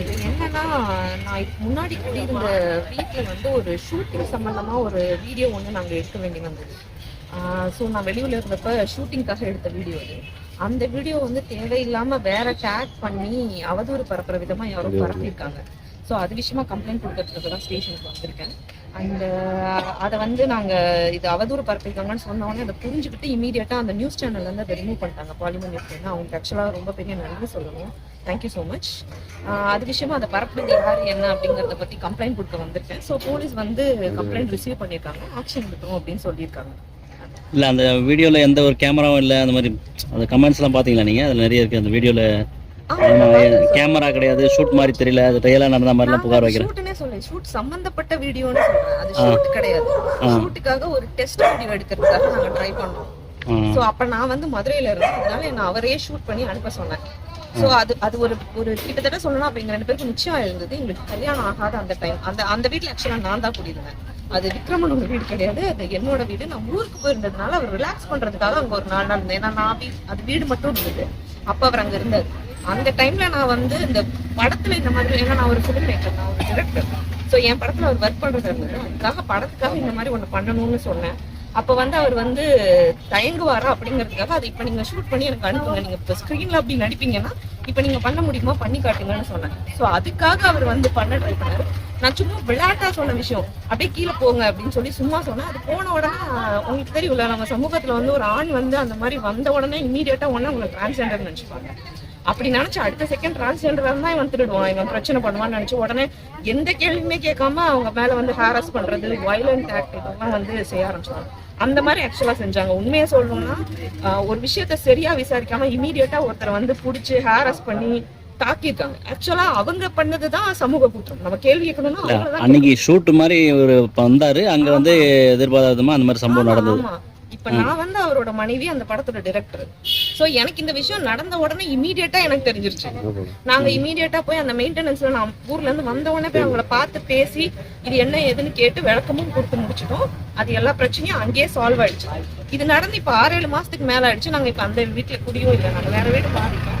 இது என்னன்னா நான் முன்னாடி கூடியிருந்த வீட்டில் வந்து ஒரு ஷூட்டிங் சம்பந்தமா ஒரு வீடியோ ஒன்று நாங்கள் எடுக்க வேண்டி வந்தது ஸோ நான் வெளியில் இருந்தப்ப ஷூட்டிங்காக எடுத்த வீடியோ அது. அந்த வீடியோ வந்து தேவையில்லாம வேற டேக் பண்ணி அவதூறு பரப்புற விதமா யாரோ பரப்பியிருக்காங்க. ஸோ அது விஷயமா கம்ப்ளைண்ட் கொடுக்கறதுக்கு தான் ஸ்டேஷனுக்கு வந்திருக்கேன். அண்ட் அதை வந்து நாங்க இது அவதூறு பரப்பியிருக்காங்கன்னு சொன்ன உடனே அதை புரிஞ்சுக்கிட்டு இமீடியட்டா அந்த நியூஸ் சேனல்ல இருந்து அதை ரிமூவ் பண்ணிட்டாங்க. பாலிமர் நியூஸ் சேனல் அவங்களுக்கு ஆக்சுவலாக ரொம்ப பெரிய நன்றி சொல்லணும். தேங்க்யூ ஸோ மச் அது விஷயமா அதை பரப்புனது யார் என்ன அப்படிங்கறத பத்தி கம்ப்ளைண்ட் கொடுக்க வந்திருக்கேன். ஸோ போலீஸ் வந்து கம்ப்ளைண்ட் ரிசீவ் பண்ணியிருக்காங்க. ஆக்ஷன் எடுக்கணும் அப்படின்னு சொல்லியிருக்காங்க. இல்லை அந்த வீடியோவில் எந்த ஒரு கேமராவும் இல்லை அந்த மாதிரி அந்த கமெண்ட்ஸ்லாம் பார்த்தீங்களா நீங்கள் அதில் நிறைய இருக்குது அந்த வீடியோவில் கேமரா கிடையாது ஷூட் மாதிரி தெரியல அது ரியலாக நடந்த மாதிரிலாம் புகார் வைக்கிறேன். ஷூட்னே சொல்ல ஷூட் சம்பந்தப்பட்ட வீடியோன்னு சொல்றேன். அது ஷூட் கிடையாது. ஷூட்டுக்காக ஒரு டெஸ்ட் வீடியோ எடுக்கிறதுக்காக நாங்க ட்ரை பண்ணோம். சோ அப்ப நான் வந்து மதுரையில இருந்தேன். அதனால என்ன அவரே ஷூட் பண்ணி அனுப்ப சொன்னேன் சோ அது அது ஒரு ஒரு கிட்டத்தட்ட சொல்லணும் அப்ப எங்க ரெண்டு பேருக்கு நிச்சயம் இருந்தது எங்களுக்கு கல்யாணம் ஆகாத அந்த டைம் அந்த அந்த வீட்ல ஆக்சுவலா நான் தான் குடியிருந்தேன். அது விக்ரமனோட வீடு கிடையாது. அது என்னோட வீடு. நான் ஊருக்கு போயிருந்ததுனால அவர் ரிலாக்ஸ் பண்றதுக்காக அங்க ஒரு நாலு நாள் இருந்தேன் ஏன்னா நான் வீ- அது வீடு மட்டும் இருந்தது. அப்ப அவர் அங்க இருந்தார். அந்த டைம்ல நான் வந்து இந்த படத்துல இந்த மாதிரி ஏன்னா நான் ஒரு ஃபிலிம் மேக்கர் நான் ஒரு டிரெக்டர் ஸோ என் படத்துல அவர் ஒர்க் பண்றது இருந்தது. அதுக்காக படத்துக்காக இந்த மாதிரி ஒண்ணு பண்ணணும்னு சொன்னேன். அப்போ வந்து அவர் வந்து தயங்குவாரா அப்படிங்கிறதுக்காக அதை இப்போ நீங்க ஷூட் பண்ணி எனக்கு அனுப்புங்க. நீங்க இப்போ ஸ்கிரீன்ல அப்படி நடிப்பீங்கன்னா இப்போ நீங்க பண்ண முடியுமா? பண்ணி காட்டுங்கன்னு சொன்னேன். ஸோ அதுக்காக அவர் வந்து பண்ண ட்ரை பண்ணார். நான் சும்மா விளையாட்டா சொன்ன விஷயம். அப்படியே கீழே போங்க அப்படின்னு சொல்லி சும்மா சொன்னேன் அது போன உடனே உங்களுக்கு தெரியும்ல நம்ம சமூகத்துல வந்து ஒரு ஆண் வந்து அந்த மாதிரி வந்த உடனே இமீடியட்டா உடனே உங்களுக்கு டிரான்ஸ்ஜெண்டர் நினைச்சுப்பாங்க. அப்படி நினைச்சு அடுத்த செகண்ட் டிரான்ஸ்ஜெண்டர் தான் இவன் திருடுவான் இவன் பிரச்சனை பண்ணுவான்னு நினைச்சு உடனே எந்த கேள்வியுமே கேட்காம அவங்க மேல வந்து ஹாரஸ் பண்றது வயலண்ட் ஆக்ட் இதெல்லாம் வந்து செய்ய ஆரம்பிச்சாங்க அந்த மாதிரி ஆக்சுவலா செஞ்சாங்க. உண்மையை சொல்லணும்னா ஒரு விஷயத்த சரியா விசாரிக்காம இமீடியட்டா ஒருத்தரை வந்து புடிச்சு ஹாரஸ் பண்ணி தாக்கியிருக்காங்க ஆக்சுவலா அவங்க பண்ணதுதான் சமூக குற்றம். நம்ம கேள்வி கேட்கணும்னா அன்னைக்கு ஷூட் மாதிரி ஒரு வந்தாரு. அங்க வந்து எதிர்பாராதமா அந்த மாதிரி சம்பவம் நடந்தது. இப்ப நான் வந்து அவரோட மனைவி அந்த படத்தோட டைரக்டர் சோ எனக்கு இந்த விஷயம் நடந்த உடனே இமீடியட்டா எனக்கு தெரிஞ்சிருச்சு. நாங்க இமீடியட்டா போய் அந்த மெயின்டெனன்ஸ்ல நான் ஊர்ல இருந்து வந்த உடனே போய் அவங்கள பார்த்து பேசி இது என்ன ஏதுன்னு கேட்டு விளக்கமும் கொடுத்து முடிச்சிட்டோம். அது எல்லா பிரச்சனையும் அங்கேயே சால்வ் ஆயிடுச்சு. இது நடந்து இப்ப ஆறு ஏழு மாசத்துக்கு மேல ஆயிடுச்சு. நாங்க இப்ப அந்த வீட்டுல குடியும் இல்லை. நாங்க வேற வீடு மாறிட்டோம்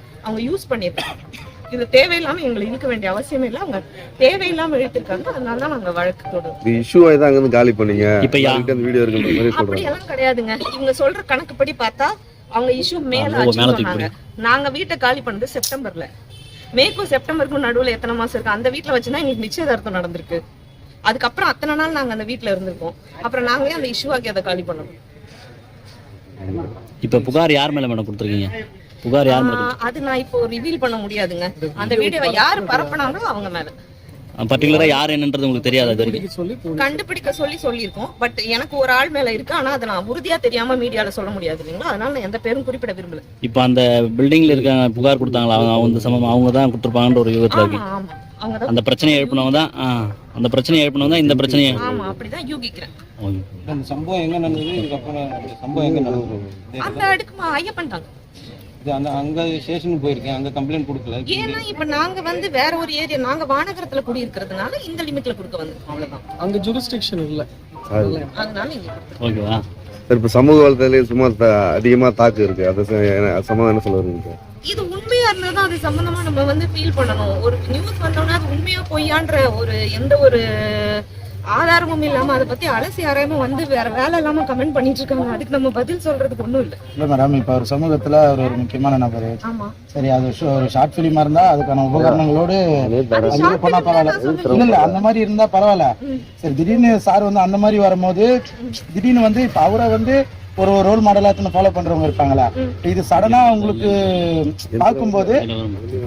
அவங்க யூஸ் பண்ணியிருக்காங்க. இது தேவையில்லாம எங்களை இழுக்க வேண்டிய அவசியமே இல்லை. அவங்க தேவையில்லாம இழுத்திருக்காங்க. அதனால தான் நாங்க வழக்கு தொடரும் இது இஷ்யூ ஆகி தான் அங்கிருந்து காலி பண்ணீங்க. இப்ப யா- அதுக்கு அந்த வீடியோ இருக்குன்ற மாதிரி சொல்றாங்க. அப்படியெல்லாம் கிடையாதுங்க. இவங்க சொல்ற கணக்குப்படி பார்த்தா அவங்க இஷ்யூ மேல சொன்னாங்க. நாங்க வீட்டை காலி பண்ணது செப்டம்பர்ல. மேக்கும் செப்டம்பருக்கும் நடுவுல எத்தனை மாசம் இருக்கு? அந்த வீட்ல வச்சுதான் எங்களுக்கு நிச்சயதார்த்தம் நடந்திருக்கு. அதுக்கப்புறம் அத்தனை நாள் நாங்க அந்த வீட்ல இருந்திருக்கோம். அப்புறம் நாங்களே அந்த இஷ்யூ ஆக்கி அதை காலி பண்ணணும் இப்ப புகார் யார் மேல மேடம் கொடுத்துருக்கீங்க? புகார் யார் அது நான் இப்போ ரிவீல் பண்ண முடியாதுங்க. அந்த வீடியோவை யாரு பரப்புனாங்களோ அவங்க மேல. பர்டிகுலரா யார் என்னன்றது உங்களுக்கு தெரியாது அது வரைக்கும். கண்டுபிடிக்க சொல்லி சொல்லியிருக்கோம். பட் எனக்கு ஒரு ஆள் மேல இருக்கு. ஆனா அதை நான் உறுதியா தெரியாம மீடியால சொல்ல முடியாது இல்லைங்களா? அதனால நான் எந்த பேரும் குறிப்பிட விரும்பல. இப்ப அந்த பில்டிங்ல இருக்க புகார் கொடுத்தாங்களா? அவங்க அவங்க சமம் அவங்க தான் கொடுத்துருப்பாங்கன்ற ஒரு விதத்துல இருக்கு. அந்த பிரச்சனையை எழுப்பினவங்க தான் அந்த பிரச்சனையை எழுப்பினவங்க தான் இந்த பிரச்சனையை ஆமா அப்படிதான் யூகிக்கிறேன். அந்த சம்பவம் எங்க நடந்தது? இதுக்கப்புறம் சம்பவம் எங்க நடந்தது? அந்த அடுக்கு ஐயப்பன் தாங்க இது அந்த அங்க ஸ்டேஷனுக்கு போயிருக்கேன். அங்க கம்ப்ளைண்ட் கொடுக்கல. ஏன்னா இப்ப நாங்க வந்து வேற ஒரு ஏரியா நாங்க வானகரத்துல குடி இருக்கிறதுனால இந்த லிமிட்ல கொடுக்க வந்திருக்கோம். அவ்வளவுதான். அங்க ஜூரிஸ்டிக்ஷன் இல்ல. அதனால இங்க. ஓகேவா? சரி இப்போ சமூக வலைத்தளத்திலே சும்மா த- அதிகமா தாக்கு இருக்கு. அதை ச- என்ன- அது சம்பந்தம் என்ன சொல்ல வருவீங்க இது உண்மையா இருந்தாதான் அது சம்பந்தமா நம்ம வந்து ஃபீல் பண்ணணும். ஒரு நியூஸ் வந்தோம்னா அது உண்மையா பொய்யான்ற ஒரு எந்த ஒரு ஆதாரமும் இல்லாம அதை பத்தி அலசி ஆராயம வந்து வேற வேலை இல்லாம கமெண்ட் பண்ணிட்டு இருக்காங்க அதுக்கு நம்ம பதில் சொல்றதுக்கு ஒண்ணும் இல்ல. இல்லை மேடம் இப்போ ஒரு சமூகத்தில் அவர் ஒரு முக்கியமான நபர். ஆமா. சரி அது ஷோ- ஒரு ஷார்ட் ஃபிலிமா இருந்தா அதுக்கான உபகரணங்களோடு அது பண்ணா பரவாயில்ல. இல்ல இல்ல அந்த மாதிரி இருந்தா பரவாயில்ல. சரி திடீர்னு சார் வந்து அந்த மாதிரி வரும்போது திடீர்னு வந்து இப்ப அவரை வந்து ஒரு ரோல் மாடலா ஃபாலோ பண்றவங்க இருப்பாங்களா. இது சடனா உங்களுக்கு பார்க்கும்போது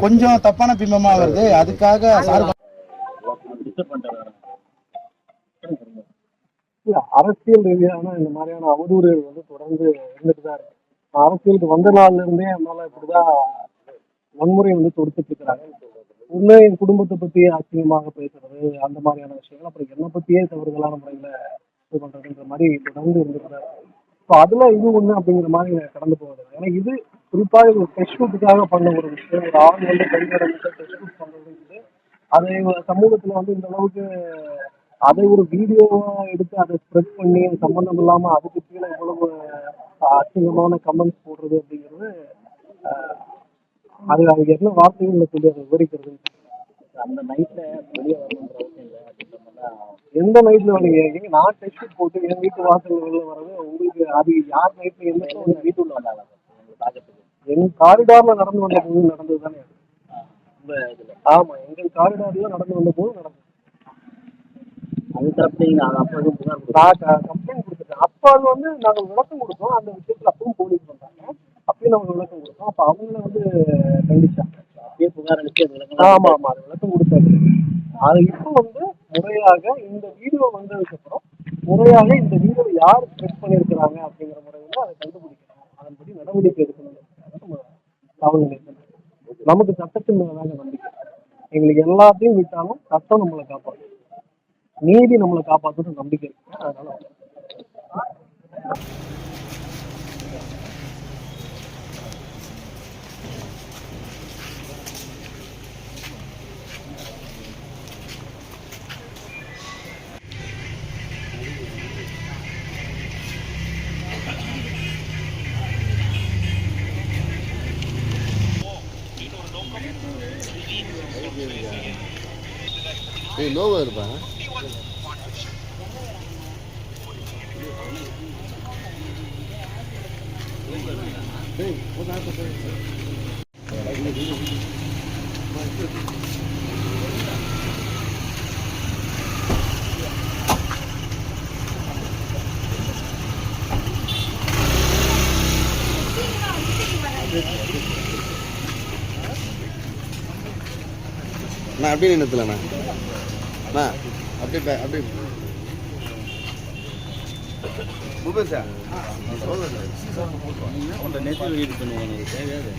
கொஞ்சம் தப்பான பிம்பமா வருது. அதுக்காக சார் இல்ல அரசியல் ரீதியான இந்த மாதிரியான அவதூறுகள் வந்து தொடர்ந்து இருந்துட்டு தான் இருக்கு. அரசியலுக்கு வந்த நாள்ல இருந்தே என்னால இப்படிதான் வன்முறை வந்து தொடுத்துட்டு இருக்கிறாங்க. ஒண்ணு என் குடும்பத்தை பத்தி அசிங்கமாக பேசுறது அந்த மாதிரியான விஷயங்கள் அப்புறம் என்னை பத்தியே தவறுதலான முறையில இது பண்றதுன்ற மாதிரி தொடர்ந்து இருந்துட்டு ஸோ அதுல இது ஒண்ணு அப்படிங்கிற மாதிரி நான் கடந்து போவது ஏன்னா இது குறிப்பாக ஒரு டெஸ்ட் பண்ண ஒரு விஷயம். ஒரு ஆண் வந்து பெண்களை டெஸ்ட் பண்றதுங்கிறது அதை சமூகத்துல வந்து இந்த அளவுக்கு அதை ஒரு வீடியோவா எடுத்து அதை ஸ்ப்ரெட் பண்ணி அது சம்பந்தம் இல்லாம அதுக்கு கீழே இவ்வளவு அஹ், அசிங்கமான கமெண்ட்ஸ் போடுறது அப்படிங்கிறது அது அது என்ன வார்த்தைகள்ல சொல்லி அதை விவரிக்கிறது. அந்த நைட்ல வெளியே வரணுன்ற அவசியம் இல்லை. எந்த நைட்ல வரீங்க? எங்க நான் டெஸ்ட் போட்டு என் வீட்டு வாசல்ல வெளில வர்றது உங்களுக்கு அது யார் நைட்ல எந்த வீட்டு உள்ள வந்தாங்க. என் காரிடார்ல நடந்து வந்த போது நடந்தது தானே ஆமா எங்கள் காரிடார்ல நடந்து வந்த போது நடந்தது. அது தரப்பு நான் அப்போ புகார் கம்ப்ளைண்ட் கொடுத்துட்டேன். அப்போ அது வந்து நாங்கள் விளக்கம் கொடுத்தோம். அந்த விஷயத்துல அப்பவும் போலீஸ் வந்தாங்க. அப்பயும் நாங்கள் விளக்கம் கொடுத்தோம். அப்போ அவங்கள வந்து கண்டிச்சாங்க. அப்பயே புகார் அளிச்சு அது விளக்கம் ஆமா ஆமா. அது விளக்கம் கொடுத்தாரு அது இப்போ வந்து முறையாக இந்த வீடியோ வந்ததுக்கு அப்புறம் முறையாக இந்த வீடியோ யார் ஸ்ப்ரெட் பண்ணியிருக்கிறாங்க அப்படிங்கிற முறையில் அதை கண்டுபிடிக்கணும். அதன்படி நடவடிக்கை எடுக்கணும் நம்ம காவல் நமக்கு சட்டத்தின் மேலாக நம்பிக்கை. எங்களுக்கு எல்லாத்தையும் விட்டாலும் சட்டம் நம்மளை காப்பாற்றும். நீதி நம்மளை காப்பாற்றணும் நம்பிக்கை இருக்கு அதனால ஏய் நோவா இருப்பேன் நான் அப்படியே நின்றுலண்ணா அண்ணா அப்படியே பே- அப்படியே பூபேஷா நேற்று சொன்னீங்க எனக்கு தேவையாது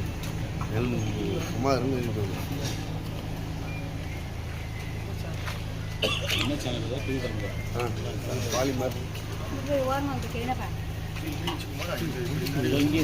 சும்மா இருந்து இது? பண்ணு. ஆ பாலிமர். ஓரமாக கேனப்பா இங்கேயும்